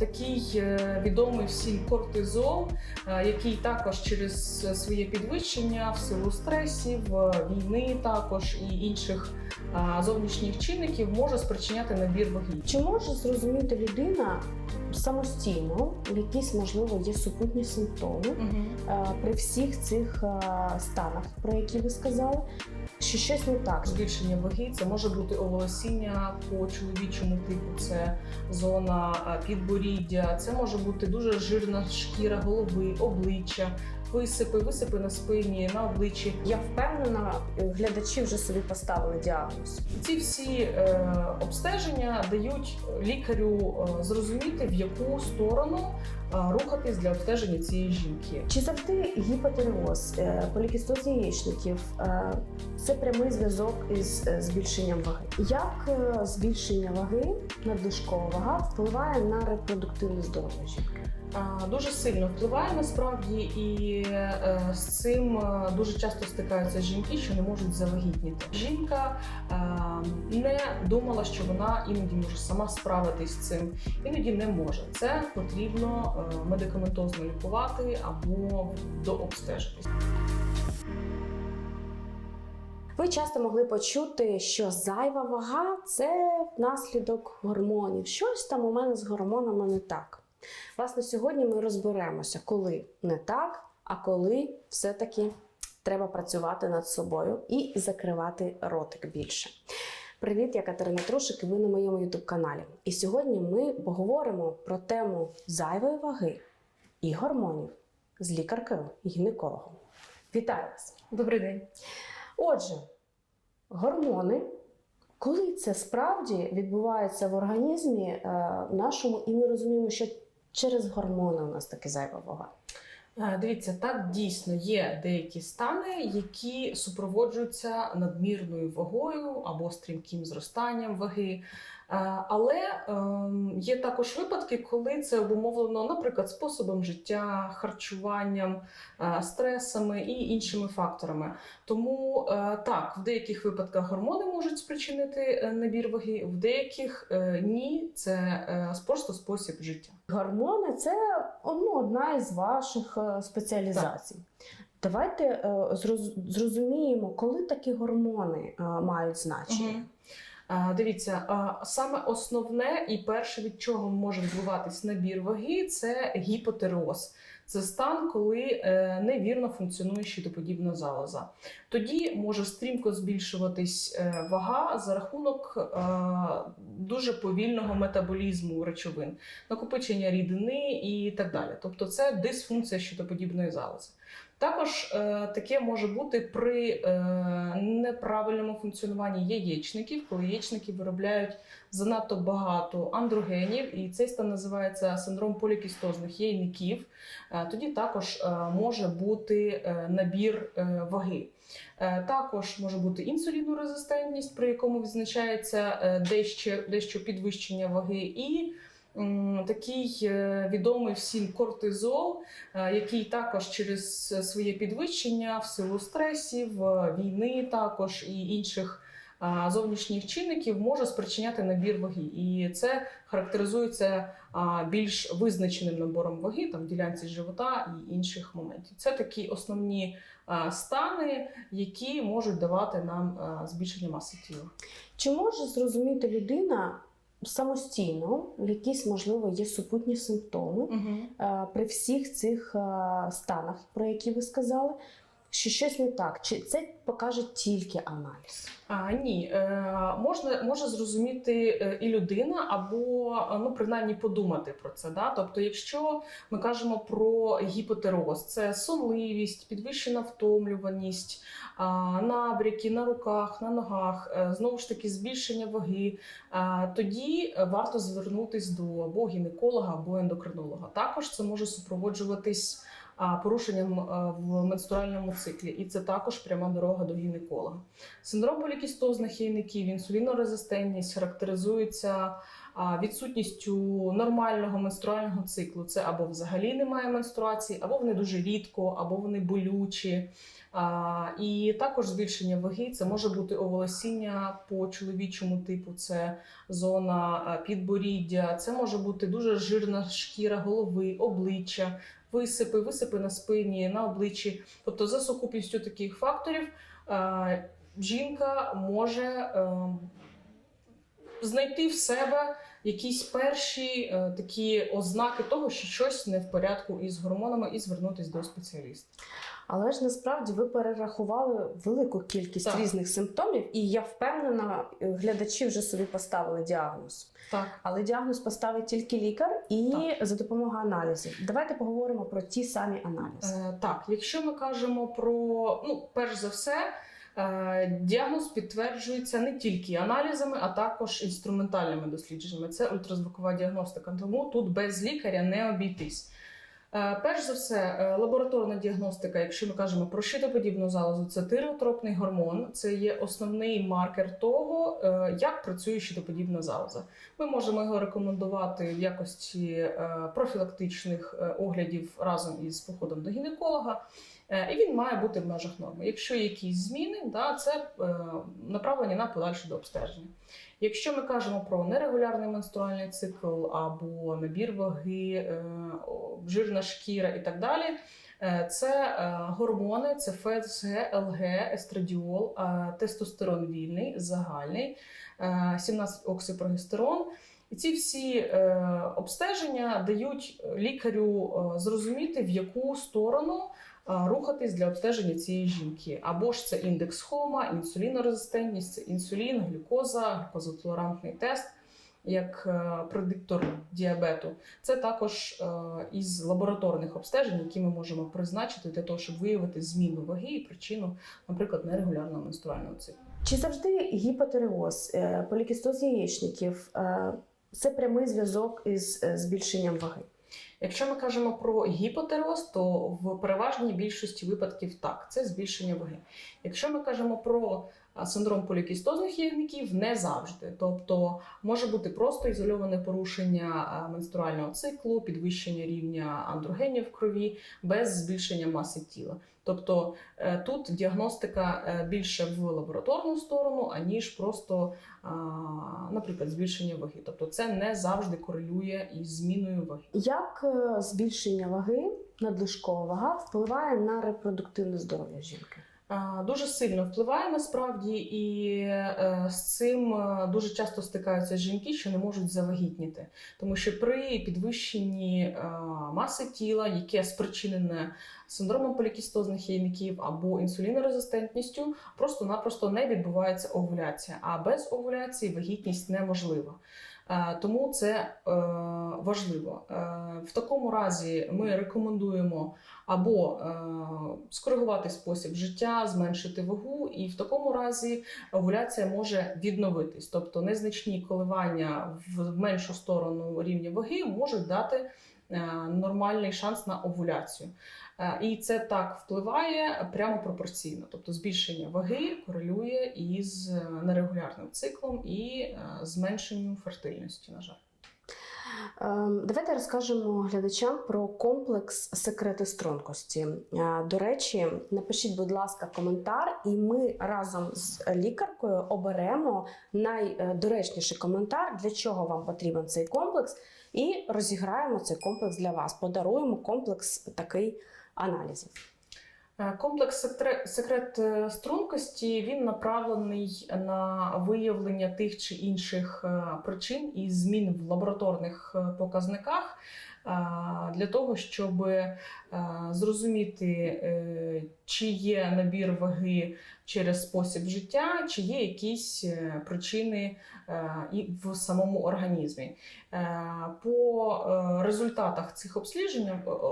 Такий е, відомий всім кортизол, е, який також через своє підвищення в силу стресів, е, війни, також і інших зовнішніх чинників може спричиняти набір ваги. Чи може зрозуміти людина самостійно, якісь можливо є супутні симптоми е, при всіх цих станах, про які ви сказали, що щось не так? Збільшення ваги це може бути оволосіння по чоловічому типу, це зона е, підборіддя, це може бути дуже жирна шкіра голови, обличчя, висипи, висипи на спині, на обличчі. Я впевнена, глядачі вже собі поставили діагноз. Ці всі е, обстеження дають лікарю е, зрозуміти, в яку сторону рухатись для обстеження цієї жінки. Чи завжди гіпотиреоз, е, полікістоз яєчників е, це прямий зв'язок із е, збільшенням ваги? Як е, збільшення ваги, надлишкова вага впливає на репродуктивне здоров'я жінки? Дуже сильно впливає насправді, і е, з цим е, дуже часто стикаються жінки, що не можуть завагітніти. Жінка е, не думала, що вона іноді може сама справитись з цим, іноді не може. Це потрібно е, медикаментозно лікувати або дообстежитись. Ви часто могли почути, що зайва вага це наслідок гормонів. Щось там у мене з гормонами не так. Власне, сьогодні ми розберемося, коли не так, а коли все-таки треба працювати над собою і закривати ротик більше. Привіт, я Катерина Трушик, і ви на моєму youtube каналі. І сьогодні ми поговоримо про тему зайвої ваги і гормонів з лікаркою гінекологом. Вітаю вас! Добрий день. Отже, гормони, коли це справді відбувається в організмі е, нашому, і ми розуміємо, що через гормони у нас таки зайва вага. Дивіться, так дійсно є деякі стани, які супроводжуються надмірною вагою або стрімким зростанням ваги. Е, Але ем, є також випадки, коли це обумовлено, наприклад, способом життя, харчуванням, е, стресами і іншими факторами. Тому е, так, в деяких випадках гормони можуть спричинити набір ваги, в деяких ні, це просто спосіб життя. Гормони це ну, одна із ваших спеціалізацій. Давайте е, зрозуміємо, коли такі гормони мають значення. Мгм. А, Дивіться, саме основне і перше, від чого може відбуватись набір ваги, це гіпотереоз. Це стан, коли е, невірно функціонує щитоподібна залоза. Тоді може стрімко збільшуватись е, вага за рахунок е, дуже повільного метаболізму речовин, накопичення рідини і так далі. Тобто це дисфункція щитоподібної залози. Також е, таке може бути при е, неправильному функціонуванні яєчників, коли яєчники виробляють занадто багато андрогенів, і цей стан називається синдром полікістозних яйників. Е, тоді також е, може бути е, набір е, ваги. Е, Також може бути інсулінорезистентність, при якому відзначається е, дещо, дещо підвищення ваги, і такий е, відомий всім кортизол, е, який також через своє підвищення в силу стресів, е, війни, також і інших зовнішніх чинників може спричиняти набір ваги. І це характеризується більш визначеним набором ваги, там ділянці живота і інших моментів. Це такі основні стани, які можуть давати нам збільшення маси тіла. Чи може зрозуміти людина самостійно, якісь, можливо, є супутні симптоми угу. при всіх цих е, станах, про які ви сказали, що щось не так? Чи це покаже тільки аналіз? А, ні, е, можна може зрозуміти е, і людина, або ну принаймні подумати про це. Да? Тобто, якщо ми кажемо про гіпотероз, це сонливість, підвищена втомлюваність, набряки на руках, на ногах, е, знову ж таки, збільшення ваги, тоді варто звернутись до або гінеколога, або ендокринолога. Також це може супроводжуватись порушенням е, в менструальному циклі, і це також пряма дорога до гінеколога. Синдром полікістозних яйників, інсулінорезистентність характеризується відсутністю нормального менструального циклу. Це або взагалі немає менструації, або вони дуже рідко, або вони болючі. І також збільшення ваги це може бути оволосіння по чоловічому типу, це зона підборіддя, це може бути дуже жирна шкіра голови, обличчя, висипи, висипи на спині, на обличчі. Тобто, за сукупністю таких факторів жінка може е, знайти в себе якісь перші е, такі ознаки того, що щось не в порядку із гормонами, і звернутися до спеціаліста. Але ж насправді ви перерахували велику кількість Так. різних симптомів, і я впевнена, е, глядачі вже собі поставили діагноз. Так. Але діагноз поставить тільки лікар і Так. за допомогою аналізів. Давайте поговоримо про ті самі аналізи. Е, так, якщо ми кажемо про, ну, перш за все, діагноз підтверджується не тільки аналізами, а також інструментальними дослідженнями. Це ультразвукова діагностика. Тому тут без лікаря не обійтись. Е, Перш за все, е, лабораторна діагностика, якщо ми кажемо про щитоподібну залозу, це тиреотропний гормон. Це є основний маркер того, е, як працює щитоподібна залоза. Ми можемо його рекомендувати в якості е, профілактичних е, оглядів разом із походом до гінеколога. Е, І він має бути в межах норми. Якщо є якісь зміни, да, це е, направлення на подальше до обстеження. Якщо ми кажемо про нерегулярний менструальний цикл або набір ваги, е, жирна шкіра і так далі, це гормони, це ФСГ, ЛГ, естрадіол, тестостерон вільний, загальний, е, 17 оксипрогестерон. І ці всі е, обстеження дають лікарю е, зрозуміти, в яку сторону рухатись для обстеження цієї жінки. Або ж це індекс хома, інсулінорезистентність, це інсулін, глюкоза, глюкозотолерантний тест як е, предиктор діабету. Це також е, із лабораторних обстежень, які ми можемо призначити для того, щоб виявити зміну ваги і причину, наприклад, нерегулярного менструального циклу. Чи завжди гіпотереоз, е, полікістоз яєчників е, це прямий зв'язок із е, збільшенням ваги? Якщо ми кажемо про гіпотероз, то в переважній більшості випадків так, це збільшення ваги. Якщо ми кажемо про синдром полікістозних яйників, не завжди. Тобто може бути просто ізольоване порушення менструального циклу, підвищення рівня андрогенів в крові без збільшення маси тіла. Тобто е, тут діагностика е, більше в лабораторну сторону, аніж просто, наприклад, збільшення ваги. Тобто це не завжди корелює із зміною ваги. Як е, збільшення ваги, надлишкова вага впливає на репродуктивне здоров'я жінки? Дуже сильно впливає насправді, і е, з цим е, дуже часто стикаються жінки, що не можуть завагітніти, тому що при підвищенні е, маси тіла, яке спричинене синдромом полікістозних яйників або інсулінорезистентністю, просто-напросто не відбувається овуляція. А без овуляції вагітність неможлива. Е, Тому це е, важливо. Е, В такому разі ми рекомендуємо або скоригувати спосіб життя, зменшити вагу, і в такому разі овуляція може відновитись. Тобто незначні коливання в меншу сторону рівня ваги можуть дати нормальний шанс на овуляцію. Е, І це так впливає прямо пропорційно. Тобто збільшення ваги корелює із е, нерегулярним циклом і е, зменшенням фертильності, на жаль. Ем, Давайте розкажемо глядачам про комплекс секрети стрункості. Е, До речі, напишіть, будь ласка, коментар, і ми разом з лікаркою оберемо найдоречніший коментар, для чого вам потрібен цей комплекс, і розіграємо цей комплекс для вас. Подаруємо комплекс такий аналізів. Е, Комплекс секрет е, стрункості він направлений на виявлення тих чи інших е, причин і змін в лабораторних показниках для того, щоб зрозуміти, чи є набір ваги через спосіб життя, чи є якісь е, причини е, і в самому організмі. Е, По результатах цих обстежень,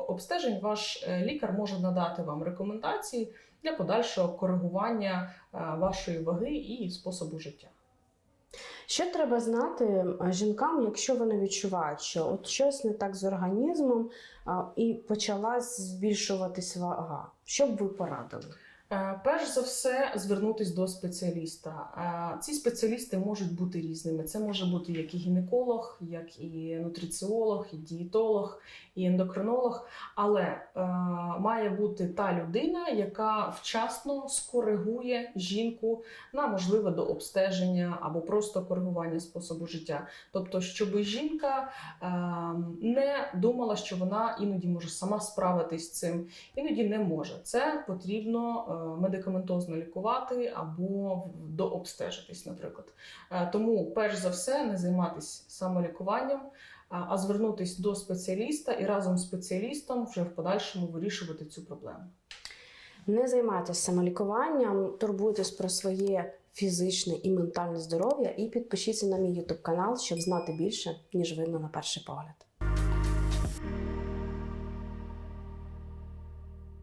обстежень ваш лікар може надати вам рекомендації для подальшого коригування вашої ваги і способу життя. Що треба знати жінкам, якщо вони відчувають, що от щось не так з організмом і почалась збільшуватись вага? Що б ви порадили? Е, Перш за все, звернутися до спеціаліста. Е, Ці спеціалісти можуть бути різними. Це може бути як і гінеколог, як і нутриціолог, і дієтолог, і ендокринолог. Але е, має бути та людина, яка вчасно скоригує жінку на можливе до обстеження або просто коригування способу життя. Тобто, щоб жінка не думала, що вона іноді може сама справитись з цим, іноді не може. Це потрібно медикаментозно лікувати або дообстежитись, наприклад. Е, Тому, перш за все, не займатися самолікуванням, а звернутися до спеціаліста і разом з спеціалістом вже в подальшому вирішувати цю проблему. Не займайтеся самолікуванням, турбуйтесь про своє фізичне і ментальне здоров'я і підпишіться на мій YouTube канал, щоб знати більше, ніж видно на перший погляд.